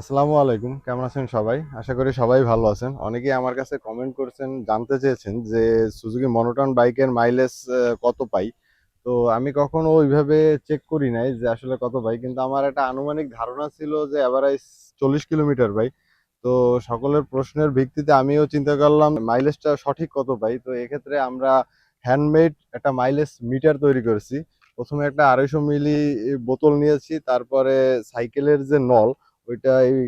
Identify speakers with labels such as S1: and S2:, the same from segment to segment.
S1: আসসালামু আলাইকুম, কেমন আছেন সবাই? আশা করি সবাই ভালো আছেন। অনেকেই আমার কাছে কমেন্ট করছেন, জানতে চেয়েছেন যে সুজুকি মনোটন বাইকের মাইলেজ কত পাই? তো আমি কখনো ওইভাবে চেক করি নাই যে আসলে কত পাই, কিন্তু আমার একটা আনুমানিক ধারণা ছিল যে এভারেজ চল্লিশ কিলোমিটার পাই। তো সকলের প্রশ্নের ভিত্তিতে আমিও চিন্তা করলাম মাইলেজটা সঠিক কত পাই? তো এক্ষেত্রে আমরা হ্যান্ডমেড একটা মাইলেজ মিটার তৈরি করেছি। প্রথমে একটা আড়াইশো মিলি বোতল নিয়েছি, তারপরে সাইকেলের যে নল ওইটা এই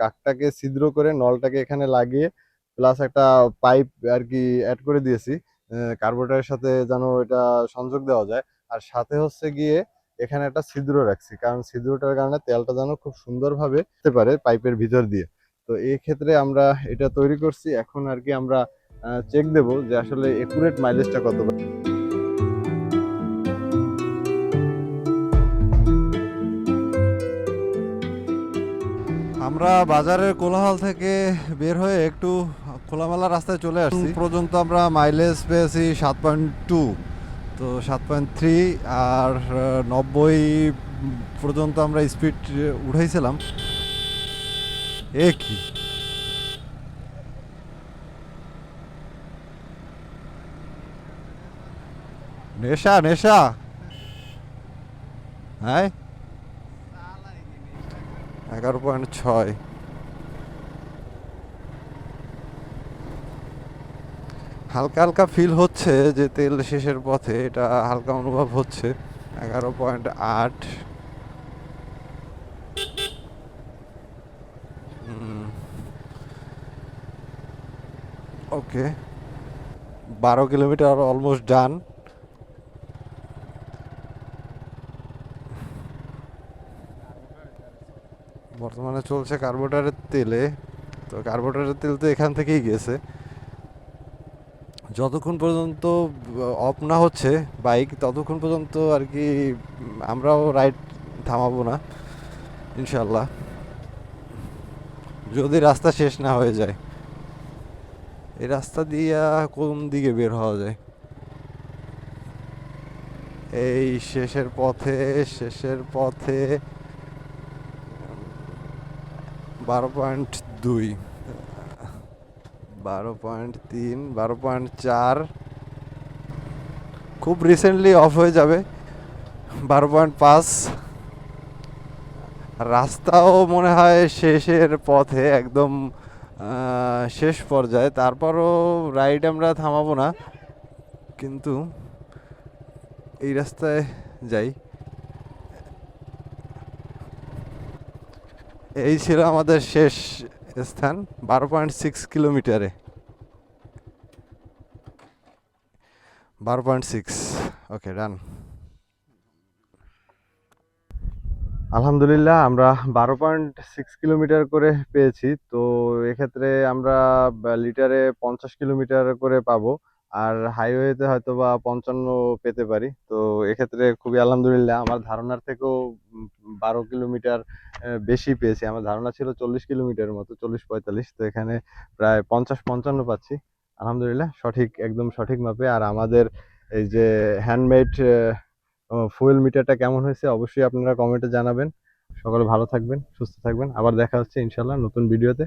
S1: কাকটাকে ছিদ্র করে নলটাকে এখানে লাগিয়ে প্লাস একটা পাইপ আর কি অ্যাড করে দিয়েছি কার্বোরেটরের সাথে যেন এটা সংযোগ দেওয়া যায়। আর সাথে হচ্ছে গিয়ে এখানে একটা ছিদ্র রাখছি, কারণ ছিদ্রটার কারণে তেলটা যেন খুব সুন্দরভাবে যেতে পারে পাইপের ভিতর দিয়ে। তো এই ক্ষেত্রে আমরা এটা তৈরি করছি, এখন আর কি আমরা চেক দেব যে আসলে একুরেট মাইলেজটা কত।
S2: আমরা বাজারের কোলাহল থেকে বের হয়ে একটু খোলামেলা রাস্তায় চলে আসছি। পর্যন্ত আমরা মাইলেজ পেয়েছি সাত পয়েন্ট টু তো সাত পয়েন্ট থ্রি আর নব্বই পর্যন্ত আমরা স্পিড উঠাইছিলাম। এ কি? নেশা নেশা। হ্যাঁ? এগারো পয়েন্ট ছয়। হালকা হালকা ফিল হচ্ছে যে তেল শেষের পথে এটা হালকা অনুভব হচ্ছে। এগারো পয়েন্ট আট। ওকে। বারো কিলোমিটার অলমোস্ট ডান বর্তমানে চলছে কার্বোটারের তেলে। তো কার্বোটারের তেল তো এখান থেকেই গেছে। যতক্ষণ পর্যন্ত অফ না হচ্ছে বাইক ততক্ষণ পর্যন্ত আর কি আমরাও রাইড থামাবো না ইনশাল্লাহ যদি রাস্তা শেষ না হয়ে যায়, এই রাস্তা দিয়ে কোন দিকে বের হওয়া যায়? এই শেষের পথে শেষের পথে বারো পয়েন্ট দুই। বারো পয়েন্ট তিন, বারো পয়েন্ট চার। খুব রিসেন্টলি অফ হয়ে যাবে। বারো পয়েন্ট পাঁচ। রাস্তাও মনে হয় শেষের পথে একদম শেষ পর্যায়ে। তারপরও রাইড আমরা থামাবো না। কিন্তু এই রাস্তায় যাই। এই ছিল আমাদের শেষ স্থান, বারো পয়েন্ট সিক্স কিলোমিটারে। বারো পয়েন্ট সিক্স ওকে ডান
S1: আলহামদুলিল্লাহ, আমরা বারো পয়েন্ট সিক্স কিলোমিটার করে পেয়েছি, তো এক্ষেত্রে আমরা লিটারে পঞ্চাশ কিলোমিটার করে পাবো। আর হাইওয়েতে হয়তো বা পঞ্চান্ন পেতে পারি। তো এক্ষেত্রে খুবই আলহামদুলিল্লাহ, আমার ধারণার থেকেও বারো কিলোমিটার বেশি পেয়েছি। আমার ধারণা ছিল চল্লিশ কিলোমিটার মতো, চল্লিশ পঁয়তাল্লিশ। তো এখানে প্রায় পঞ্চাশ পঞ্চান্ন পাচ্ছি। আলহামদুলিল্লাহ, সঠিক, একদম সঠিক মাপে। আর আমাদের এই যে হ্যান্ডমেড ফুয়েল মিটারটা কেমন হয়েছে অবশ্যই আপনারা কমেন্টে জানাবেন। সকলে ভালো থাকবেন, সুস্থ থাকবেন। আবার দেখা হচ্ছে ইনশাল্লাহ নতুন ভিডিওতে